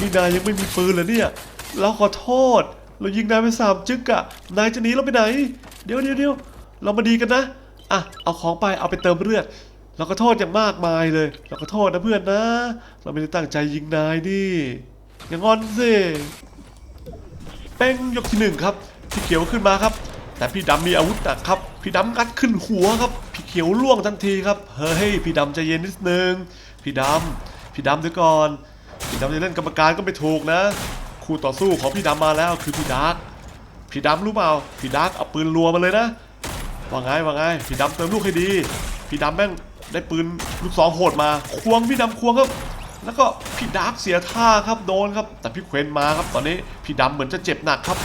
นี่นายยังไม่มีปืนเหรอเนี่ย เราขอโทษ เรายิงนายไปสามจึกอะนายจะหนีเราไปไหน เดี๋ยวเดี๋ยวเดี๋ยวเรามาดีกันนะ อะ เอาของไป เอาไปเติมเลือด เราก็โทษอย่างมากมายเลย เราก็โทษนะเพื่อนนะ เราไม่ได้ตั้งใจยิงนายนี่ อย่างอนสิเป้งยกที่หนึ่งครับ พี่เขียวขึ้นมาครับ แต่พี่ดำมีอาวุธหนักครับ พี่ดำงัดขึ้นหัวครับ พี่เขียวล่วงทันทีครับ เฮ้ย พี่ดำใจเย็นนิดนึง พี่ดำพี่ดำเดี๋ยวก่อน พี่ดำจะเล่นกรรมการก็ไม่ถูกนะ คู่ต่อสู้ของพี่ดำมาแล้วคือพี่ดาร์กพี่ดำรู้เปล่าพี่ดาร์กเอาปืนรัวมาเลยนะว่าไงว่าไงพี่ดำเติมลูกให้ดี พี่ดำแม่งได้ปืนลูกซองโหดมา ควงพี่ดำควงครับ แล้วก็พี่ดาร์กเสียท่าครับโดนครับ แต่พี่เควนมาครับ ตอนนี้พี่ดำเหมือนจะเจ็บหนักครับ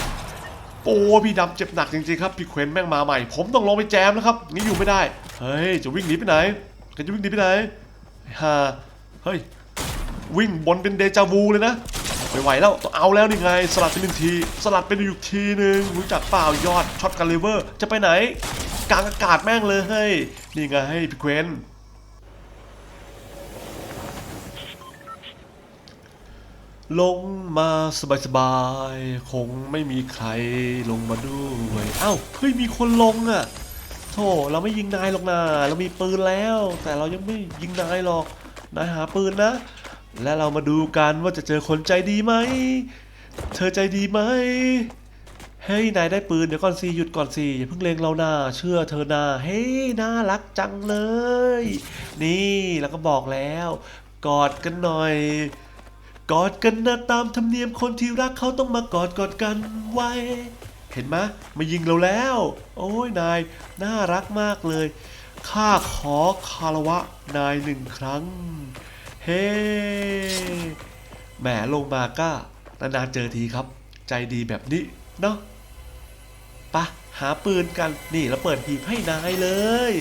โอ้พี่ดำเจ็บหนักจริงๆครับพี่เควนแม่งมาใหม่ ผมต้องลงไปแจมแล้วครับนี่อยู่ไม่ได้เฮ้ยจะวิ่งหนีไปไหนแกจะวิ่งหนีไปไหนฮ่าเฮ้ย วิ่งบนเป็นเดจาวูเลยนะไม่ไหวแล้วต้องเอาแล้วนี่ไง สลัดเป็นหนึ่งที สลัดเป็นอีกทีหนึ่งรู้จักเปล่ายอดช็อตกันเลเวอร์ จะไปไหนกลางอากาศแม่งเลยเฮ้ยนี่ไงให้พี่เควนลงมาสบายๆ คงไม่มีใครลงมาด้วย เอ้าเฮ้ยมีคนลงอะโธ่เราไม่ยิงนายหรอกนะเรามีปืนแล้ว แต่เรายังไม่ยิงนายหรอกนายหาปืนนะ และเรามาดูกันว่าจะเจอคนใจดีไหม เธอใจดีไหม เฮ้ยนายได้ปืนเดี๋ยวก่อนสิหยุดก่อนสิอย่าเพิ่งเลงเราหน้าเชื่อเธอหน้าเฮ้ยน่ารักจังเลย นี่แล้วก็บอกแล้ว กอดกันหน่อย กอดกันนะตามธรรมเนียมคนที่รักเขาต้องมากอดกอดกันไว้ เห็นไหมมายิงเราแล้ว โอ้ยนายน่ารักมากเลยข้าขอคารวะนายหนึ่งครั้ง เฮ้แหมลงมาก็นานๆเจอทีครับ ใจดีแบบนี้เนาะปะหาปืนกันนี่เราเปิดหีบให้นายเลย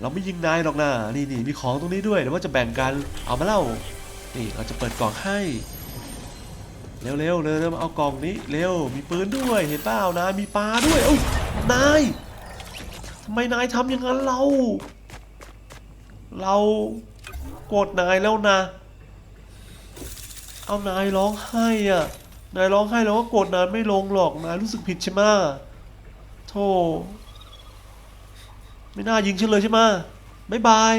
เราไม่ยิงนายหรอกนะนี่นี่มีของตรงนี้ด้วยเดี๋ยวว่าจะแบ่งกันเอามาเล่า นี่เราจะเปิดกล่องให้ เร็วๆเร็วเร็วมาเอากล่องนี้เร็วมีปืนด้วยเห็นเปล่านายมีปลาด้วยเอ้ยนายทำไมนายทำอย่างนั้นเรา เรา โกรธนายแล้วนะ เอานายร้องไห้อะ นายร้องไห้แล้วก็โกรธนายไม่ลงหรอกนายรู้สึกผิดใช่ไหมโธ่ไม่น่ายิงฉันเลยใช่ไหมบ๊ายบาย